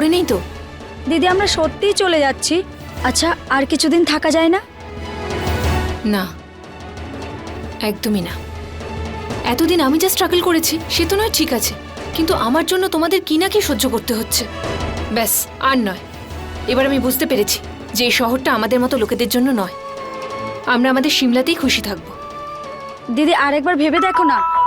পড়ে নেই তো? দিদি আমরা সত্যিই চলে যাচ্ছি। আচ্ছা আর কিছুদিন থাকা যায় না? না একদমই না। এতদিন আমি যা স্ট্রাগল করেছি সে তো নয় ঠিক আছে। কিন্তু আমার জন্য তোমাদের কি না কি সহ্য করতে হচ্ছে? ব্যাস আর নয়। এবার আমি বুঝতে পেরেছি যে এই শহরটা আমাদের মতো লোকেদের জন্য নয়। আমরা আমাদের সিমলাতেই খুশি থাকব। দিদি আরেকবার ভেবে দেখো না।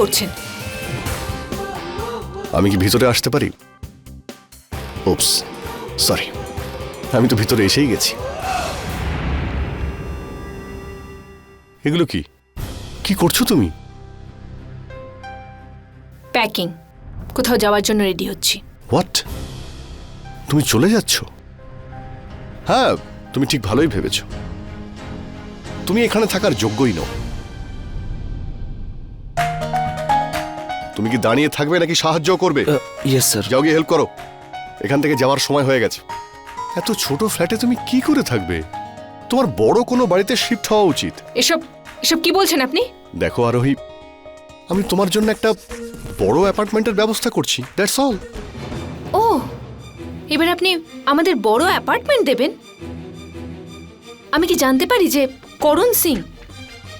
করছেন? আমি কি ভিতরে আসতে পারি? ওপস সরি আমি তো ভিতরে এসেই গেছি। এগুলো কি? কি করছ তুমি? প্যাকিং কোথাও যাওয়ার জন্য রেডি হচ্ছি। হোয়াট তুমি চলে যাচ্ছ? হ্যাঁ তুমি ঠিক ভালোই ভেবেছ। তুমি এখানে থাকার যোগ্যই নও। তুমি কি দাঁড়িয়ে থাকবে নাকি সাহায্য করবে? ইয়েস স্যার যাও গিয়ে হেল্প করো। এখান থেকে যাওয়ার সময় হয়ে গেছে। এত ছোট ফ্ল্যাটে তুমি কি করে থাকবে? তোমার বড় কোনো বাড়িতে শিফট হওয়া উচিত। এসব এসব কি বলছেন আপনি? দেখো আরোহী আমি তোমার জন্য একটা বড় অ্যাপার্টমেন্টের ব্যবস্থা করছি। দ্যাটস অল ও এবার আপনি আমাদের বড় অ্যাপার্টমেন্ট দেবেন? আমি কি জানতে পারি যে করণ সিং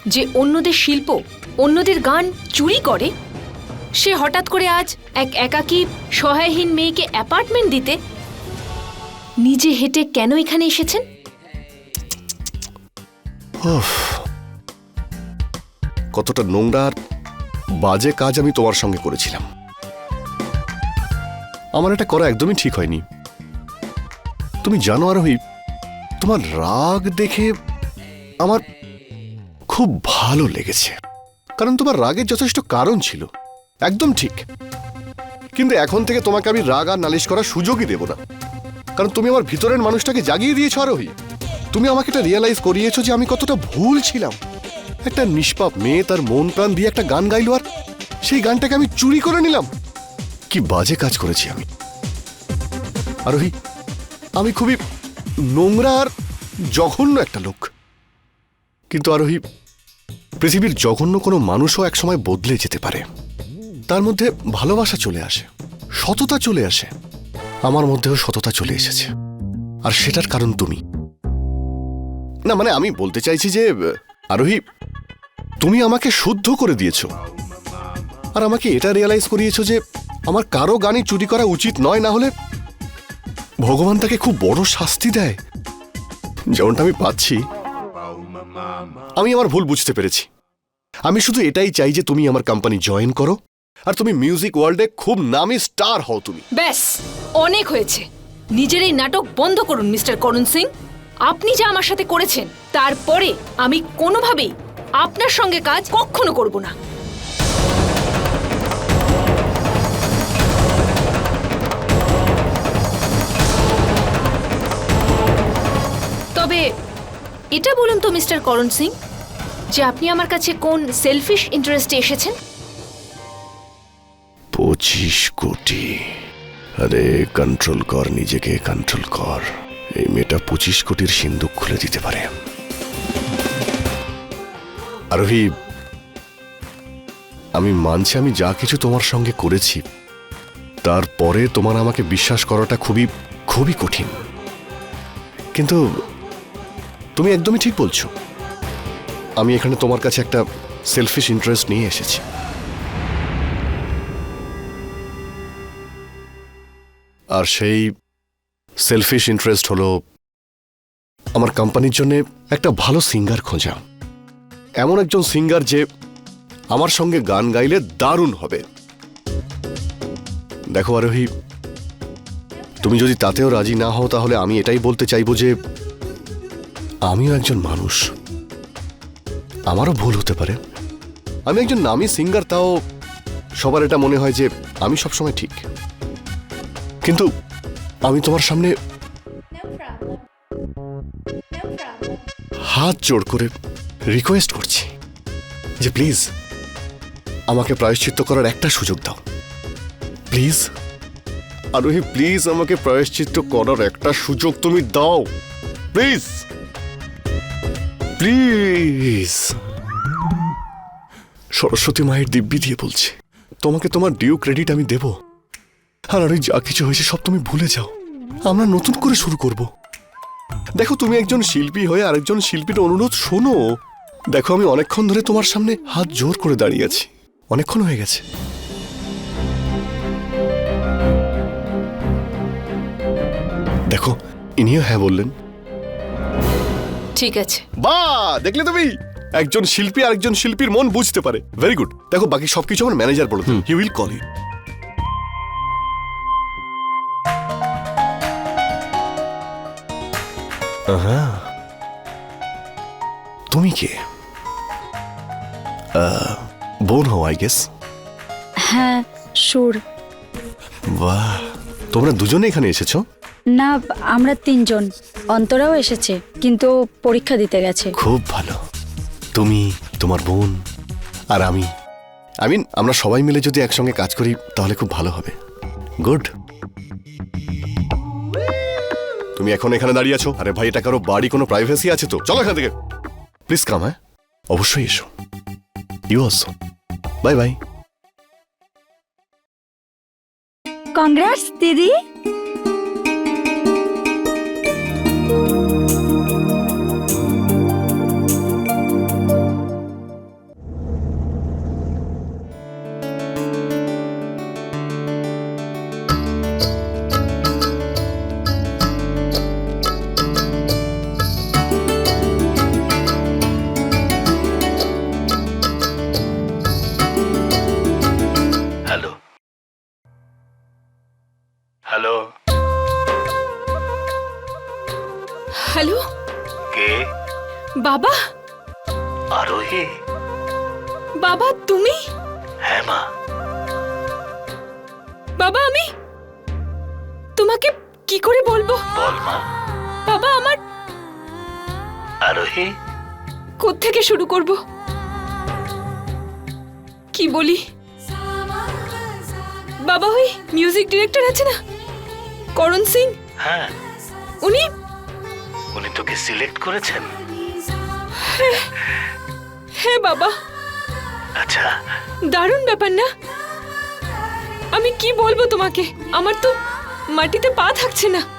যে অন্যদের শিল্প অন্যদের গান চুরি করে? সে হঠাৎ করে আজ এক একাকী, সহায়হীন মেয়েকে অ্যাপার্টমেন্ট দিতে? নিজে হেঁটে কেন এখানে এসেছেন? কতটা নোংরা আর বাজে কাজ আমি তোমার সঙ্গে করেছিলাম। আমার এটা করা একদমই ঠিক হয়নি। তুমি জানো আরোহী, তোমার রাগ দেখে আমার খুব ভালো লেগেছে। কারণ তোমার রাগের যথেষ্ট কারণ ছিল। একদম ঠিক। কিন্তু এখন থেকে তোমাকে আমি রাগ আর নালিশ করার সুযোগই দেব না। কারণ তুমি আমার ভিতরের মানুষটাকে জাগিয়ে দিয়েছ আরোহী। তুমি আমাকে এটা রিয়েলাইজ করিয়েছো যে আমি কতটা ভুল ছিলাম। একটা নিষ্পাপ মেয়ে তার মন প্রাণ দিয়ে একটা গান গাইলো আর সেই গানটাকে আমি চুরি করে নিলাম। কি বাজে কাজ করেছি আমি। আরোহী, আমি খুবই নোংরা আর জঘন্য একটা লোক। কিন্তু আরোহী, পৃথিবীর জঘন্য কোনো মানুষও একসময় বদলে যেতে পারে। তার মধ্যে ভালোবাসা চলে আসে, সততা চলে আসে, আমার মধ্যেও সততা চলে এসেছে। আর সেটার কারণ তুমি। না মানে আমি বলতে চাইছি যে, আরোহী, তুমি আমাকে শুদ্ধ করে দিয়েছ। আর আমাকে এটা রিয়েলাইজ করিয়েছো যে, আমার কারও গানই চুরি করা উচিত নয়, না হলে ভগবান তাকে খুব বড় শাস্তি দেয়। যেমনটা আমি পাচ্ছি, আমি আমার ভুল বুঝতে পেরেছি। আমি শুধু এটাই চাই যে তুমি আমার কোম্পানি জয়েন করো। আর তুমি মিউজিক ওয়ার্ল্ডে খুব নামি স্টার হও তুমি। ব্যাস, অনেক হয়েছে। নিজের এই নাটক বন্ধ করুন, মিস্টার করণ সিং। আপনি যা আমার সাথে করেছেন, তারপরে আমি কোনোভাবেই আপনার সঙ্গে কাজ কখনো করব না। তবে এটা বলুন তো, মিস্টার করণ সিং, যে আপনি আমার কাছে কোন সেলফিশ ইন্টারেস্টে এসেছেন? পঁচিশ কোটি। আরে কন্ট্রোল কর, নিজেকে কন্ট্রোল কর। এই মেয়েটা পঁচিশ কোটির সিন্ধুক খুলে দিতে পারে। আরোহী, আমি মানছি আমি যা কিছু তোমার সঙ্গে করেছি তারপরে তোমার আমাকে বিশ্বাস করাটা খুবই খুবই কঠিন। কিন্তু তুমি একদমই ঠিক বলছো। আমি এখানে তোমার কাছে একটা সেলফিশ ইন্টারেস্ট নিয়ে এসেছি। আর সেই সেলফিশ ইন্টারেস্ট হলো আমার কোম্পানির জন্য একটা ভালো সিঙ্গার খোঁজা। এমন একজন সিঙ্গার যে আমার সঙ্গে গান গাইলে দারুণ হবে। দেখো আরোহী, তুমি যদি তাতেও রাজি না হও তাহলে আমি এটাই বলতে চাইব যে আমিও একজন মানুষ। আমারও ভুল হতে পারে। আমি একজন নামী সিঙ্গার তাও সবার এটা মনে হয় যে আমি সবসময় ঠিক। কিন্তু আমি তোমার সামনে হাত জোড় করে রিকোয়েস্ট করছি যে প্লিজ আমাকে প্রায়শ্চিত্ত করার একটা সুযোগ দাও। প্লিজ আরোহী প্লিজ আমাকে প্রায়শ্চিত্ত করার একটা সুযোগ তুমি দাও। প্লিজ প্লিজ সরস্বতী মায়ের দিব্যি দিয়ে বলছি তোমাকে তোমার ডিউ ক্রেডিট আমি দেব। আর আরে যা কিছু হয়েছে সব তুমি ভুলে যাও। আমরা নতুন করে শুরু করব। দেখো তুমি একজন শিল্পী হয়ে আরেকজন শিল্পীর অনুরোধ শোনো। দেখো আমি অনেকক্ষণ ধরে তোমার সামনে হাত জোর করে দাঁড়িয়ে আছি। অনেকক্ষণ হয়ে গেছে। দেখো ইনিও হ্যাঁ বললেন। ঠিক আছে। বা দেখলে তুমি? একজন শিল্পী আরেকজন শিল্পীর মন বুঝতে পারে। ভেরি গুড দেখো বাকি সবকিছু আমার ম্যানেজার বলে হি উইল কল ইউ তুমি কে? আহ, বোন হও আই গেস হ্যাঁ সুর বাহ তোমরা দুজনে এখানে এসেছ? না আমরা তিনজন। অন্তরাও এসেছে কিন্তু পরীক্ষা দিতে গেছে। খুব ভালো। তুমি তোমার বোন আর আমি। আই মিন আমরা সবাই মিলে যদি একসঙ্গে কাজ করি তাহলে খুব ভালো হবে। গুড তুমি এখন এখানে দাঁড়িয়ে আছো? আরে ভাই, এটা কারও বাড়ি, কোনো প্রাইভেসি আছে তো? চলো এখান থেকে। প্লিজ কাম হ্যাঁ? অবশ্যই এসো। You also bye bye Congress দিদি। আরোহী থেকে শুরু করব? কি বলি? বাবা ওই মিউজিক ডিরেক্টর আছে না? করণ সিং? হ্যাঁ। উনি? উনি তোকে সিলেক্ট করেছেন? হ্যাঁ বাবা। আচ্ছা। দারুণ ব্যাপার না? আমি কি বলব তোমাকে? আমার তো মাটিতে পা থাকছে না।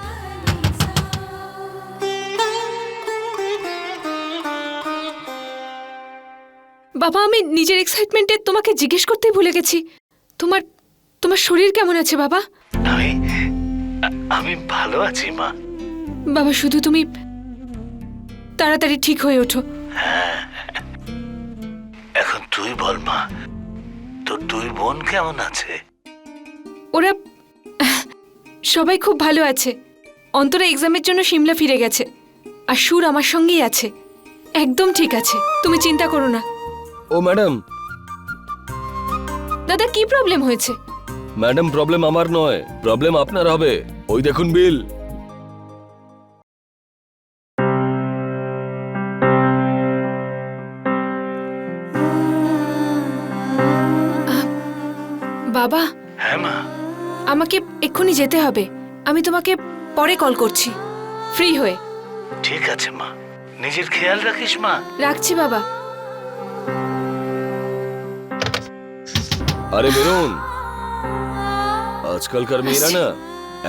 বাবা আমি নিজের এক্সাইটমেন্টে তোমাকে জিজ্ঞেস করতেই ভুলে গেছি। তোমার তোমার শরীর কেমন আছে বাবা? আমি আমি ভালো আছি মা। বাবা শুধু তুমি তাড়াতাড়ি ঠিক হয়ে ওঠো। এখন তুই বল মা। তোর দুই বোন কেমন আছে? ওরা সবাই খুব ভালো আছে। অন্তরা এক্সামের জন্য সিমলা ফিরে গেছে। আর সুর আমার সঙ্গেই আছে। একদম ঠিক আছে। তুমি চিন্তা করো না। ও ম্যাডাম। দাদা কি প্রবলেম হয়েছে? ম্যাডাম প্রবলেম আমার নয় প্রবলেম আপনার হবে। ওই দেখুন বিল। বাবা। হ্যাঁ মা। আমাকে এক্ষুনি যেতে হবে। আমি তোমাকে পরে কল করছি। ফ্রি হয়ে। ঠিক আছে মা। নিজের খেয়াল রাখিস মা। রাখছি বাবা। আরে বেরোন। আজকালকার মেয়েরা না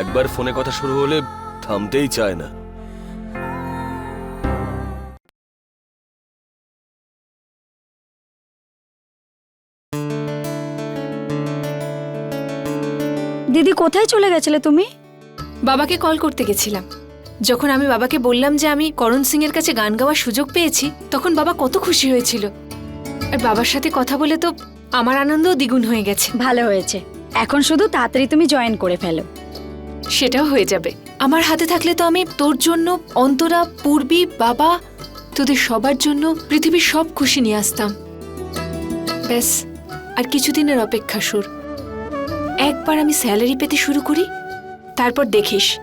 একবার ফোনে কথা শুরু হলে থামতেই চায় না। দিদি কোথায় চলে গেছিলে তুমি? বাবাকে কল করতে গেছিলাম। যখন আমি বাবাকে বললাম যে আমি করণ সিং এর কাছে গান গাওয়ার সুযোগ পেয়েছি তখন বাবা কত খুশি হয়েছিল। আর বাবার সাথে কথা বলে তো আমার আনন্দ দ্বিগুণ হয়ে গেছে। ভালো হয়েছে। এখন শুধু তাড়াতাড়ি তুমি জয়েন করে ফেলো। সেটাও হয়ে যাবে। আমার হাতে থাকলে তো আমি তোর জন্য অন্তরা পূর্বী বাবা তোদের সবার জন্য পৃথিবীর সব খুশি নিয়ে আসতাম। ব্যাস আর কিছুদিনের অপেক্ষা সুর। একবার আমি স্যালারি পেতে শুরু করি তারপর দেখিস।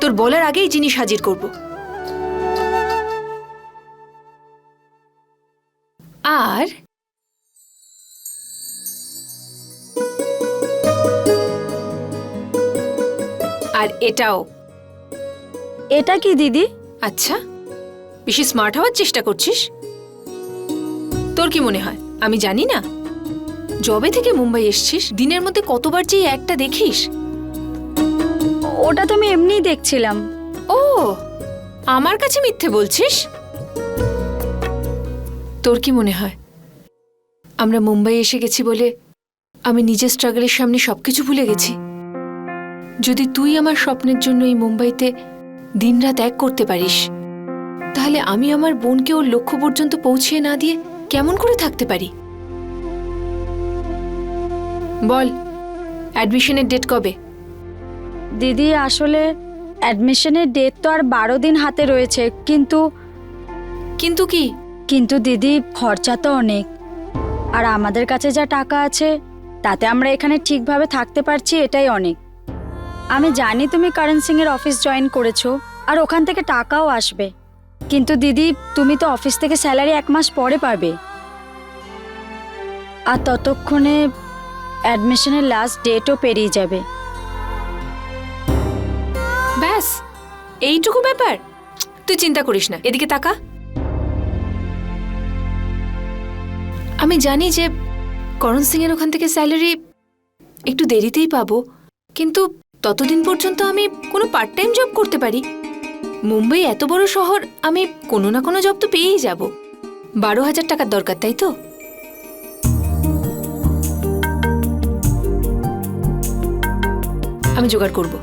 তোর বলার আগেই জিনিস হাজির করব। আর আর এটাও। এটা কি দিদি? আচ্ছা বেশি স্মার্ট হওয়ার চেষ্টা করছিস? তোর কি মনে হয়? আমি জানি না। জবে থেকে মুম্বাই এসছিস দিনের মধ্যে কতবার যে একটা দেখিস? ওটা তো আমি এমনিই দেখছিলাম। ও আমার কাছে মিথ্যে বলছিস? তোর কি মনে হয়? আমরা মুম্বাই এসে গেছি বলে আমি নিজের স্ট্রাগলের সামনে সবকিছু ভুলে গেছি। যদি তুই আমার স্বপ্নের জন্য এই মুম্বাইতে দিনরাত এক করতে পারিস তাহলে আমি আমার বোনকে ওর লক্ষ্য পর্যন্ত পৌঁছিয়ে না দিয়ে কেমন করে থাকতে পারি? বল অ্যাডমিশনের ডেট কবে? দিদি আসলে অ্যাডমিশনের ডেট তো আর বারো দিন হাতে রয়েছে কিন্তু কিন্তু কি? কিন্তু দিদি খরচা তো অনেক। আর আমাদের কাছে যা টাকা আছে তাতে আমরা এখানে ঠিকভাবে থাকতে পারছি এটাই অনেক। আমি জানি তুমি করণ সিং এর অফিস জয়েন করেছ, আর ওখান থেকে টাকাও আসবে। কিন্তু দিদি, তুমি তো অফিস থেকে স্যালারি এক মাস পরে পাবে। আর ততক্ষণে অ্যাডমিশনের লাস্ট ডেটও পেরিয়ে যাবে। ব্যাস, এইটুকু ব্যাপার? তুই চিন্তা করিস না, এদিকে তাকা। আমি জানি যে করণ সিং এর ওখান থেকে স্যালারি একটু দেরিতেই পাবো, কিন্তু ততদিন পর্যন্ত আমি কোনো পার্ট টাইম জব করতে পারি। মুম্বাই এত বড় শহর, আমি কোনো না কোনো জব তো পেয়েই যাব। বারো হাজার টাকার দরকার, তাই তো? আমি জোগাড় করব।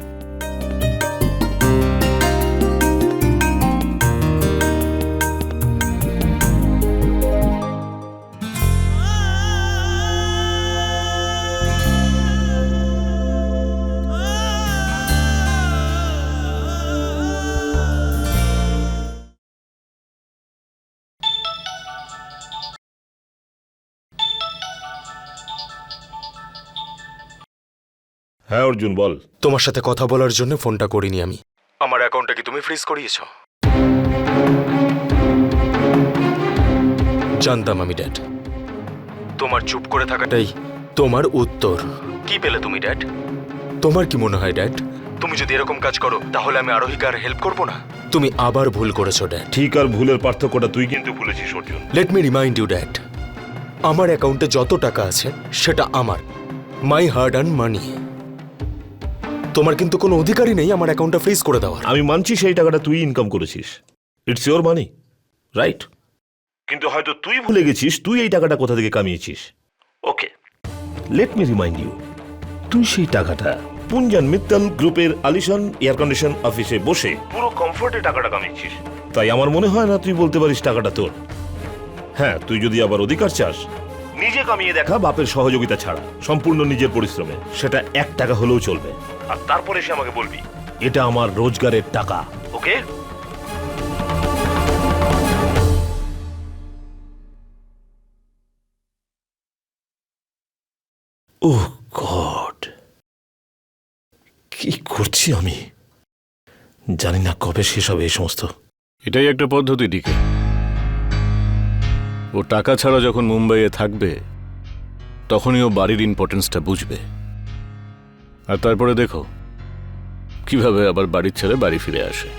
হ্যাঁ অর্জুন বল। তোমার সাথে কথা বলার জন্য ফোনটা করিনি আমি। আমার অ্যাকাউন্টটা কি তুমি ফ্রিজ করিয়েছ? জানতাম আমি ড্যাড। তোমার চুপ করে থাকাটাই তোমার উত্তর। কি পেলে তুমি ড্যাড? তোমার কি মনে হয় ড্যাড? তুমি যদি এরকম কাজ করো তাহলে আমি আরোহীকে আর হেল্প করব না। তুমি আবার ভুল করেছ ড্যাড। ঠিক আর ভুলের পার্থক্যটা তুই কিন্তু ভুলেছিস Arjun. Let me remind you dad. আমার অ্যাকাউন্টে যত টাকা আছে সেটা আমার। মাই হার্ড অ্যান্ড মানি তোমার কিন্তু কোনো অধিকারই নেই আমার অ্যাকাউন্টটা ফ্রিজ করে দেওয়ার। আমি মানছি সেই টাকাটা তুই ইনকাম করেছিস। ইটস ইওর মানি রাইট কিন্তু হয়তো তুই ভুলে গেছিস, তুই এই টাকাটা কোথা থেকে কামিয়েছিস? Okay let me remind you তুই সেই টাকাটা পুঞ্জান মিত্তাল গ্রুপের আলিশান এয়ার কন্ডিশন অফিসে বসে পুরো কমফোর্টে টাকাটা কামিয়েছিস। তাই আমার মনে হয় না তুই বলতে পারিস টাকাটা তোর। হ্যাঁ তুই যদি আবার অধিকার চাস, নিজে কামিয়ে দেখা বাপের সহযোগিতা ছাড়া, সম্পূর্ণ নিজের পরিশ্রমে। সেটা এক টাকা হলেও চলবে। আর তারপরে সে আমাকে বলবি। এটা আমার রোজগারের টাকা। ওকে? Oh God. কি করছি আমি? জানি না কবে শেষ হবে এই সমস্ত। এটাই একটা পদ্ধতি ডিকে। ও টাকা ছাড়া যখন মুম্বাইয়ে থাকবে তখনই ও বাড়ির ইম্পর্টেন্সটা বুঝবে। আর তারপরে দেখো কীভাবে আবার বাড়ির ছেড়ে বাড়ি ফিরে আসে।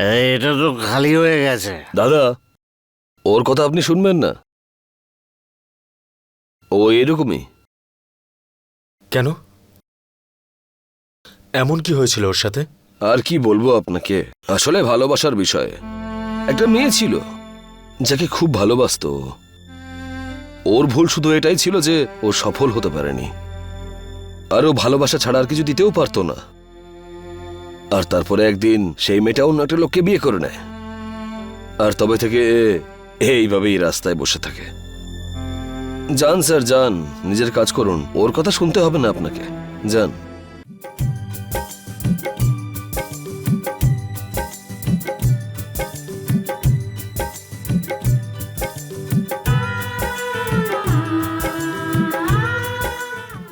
এটা তো খালি হয়ে গেছে। দাদা ওর কথা আপনি শুনবেন না। ও এরকমই। কেন? এমন কি হয়েছিল ওর সাথে? আর কি বলব আপনাকে? আসলে ভালোবাসার বিষয়ে। একটা মেয়ে ছিল যাকে খুব ভালোবাসতো। ওর ভুল শুধু এটাই ছিল যে ও সফল হতে পারেনি। আর ও ভালোবাসা ছাড়া আর কিছু দিতেও পারতো না। আর তারপরে একদিন সেই মেয়েটা অন্য একটা লোককে বিয়ে করে নেয়। আর তবে থেকে এইভাবেই রাস্তায় বসে থাকে। যান, স্যার, যান, নিজের কাজ করুন। ওর কথা শুনতে হবে না আপনাকে। যান।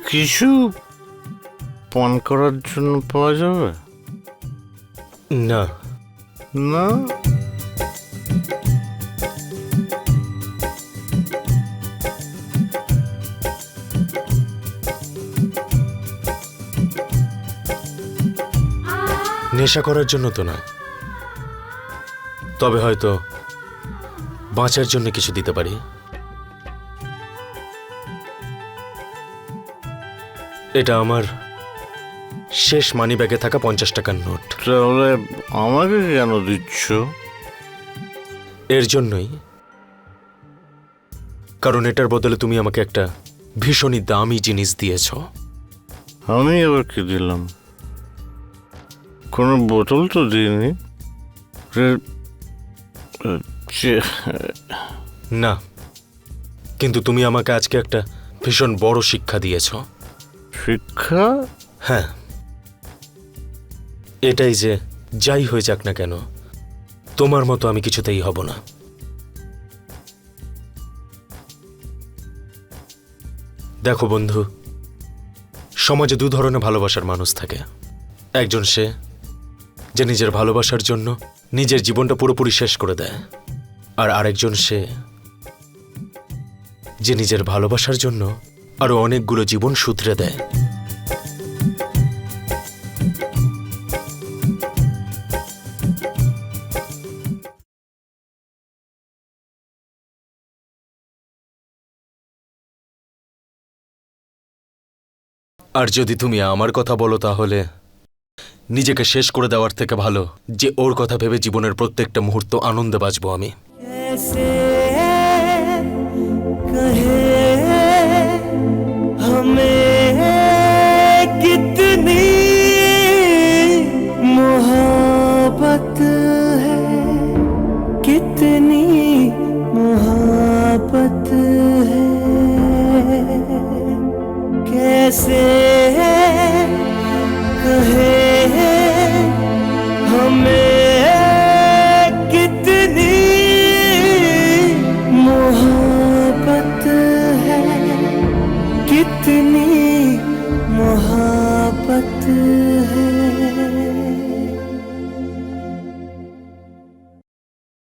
কিছু পান করার জন্য পাওয়া যাবে? না। না? নেশা করার জন্য তো নয়। তবে হয়তো বাঁচার জন্য কিছু দিতে পারি। এটা আমার শেষ মানি ব্যাগে থাকা পঞ্চাশ টাকার নোট। তাহলে আমাকে কেন দিচ্ছ? এর জন্যই। কারণ এটার বদলে তুমি আমাকে একটা ভীষণই দামি জিনিস দিয়েছ। আমি আবার কি দিলাম? কোনো বোতল তো দিইনি। না। কিন্তু তুমি আমাকে আজকে একটা ভীষণ বড় শিক্ষা দিয়েছ। শিক্ষা? হ্যাঁ। এটাই যে যাই হয়ে যাক না কেন, তোমার মতো আমি কিছুতেই হব না। দেখো বন্ধু, সমাজে দু ধরনের ভালোবাসার মানুষ থাকে। একজন সে, যে নিজের ভালোবাসার জন্য নিজের জীবনটা পুরোপুরি শেষ করে দেয়। আর আরেকজন সে, যে নিজের ভালোবাসার জন্য আরও অনেকগুলো জীবন শুধরে দেয়। আর যদি তুমি আমার কথা বলো তাহলে নিজেকে শেষ করে দেওয়ার থেকে ভালো। যে ওর কথা ভেবে জীবনের প্রত্যেকটা মুহূর্ত আনন্দে বাঁচবো আমি।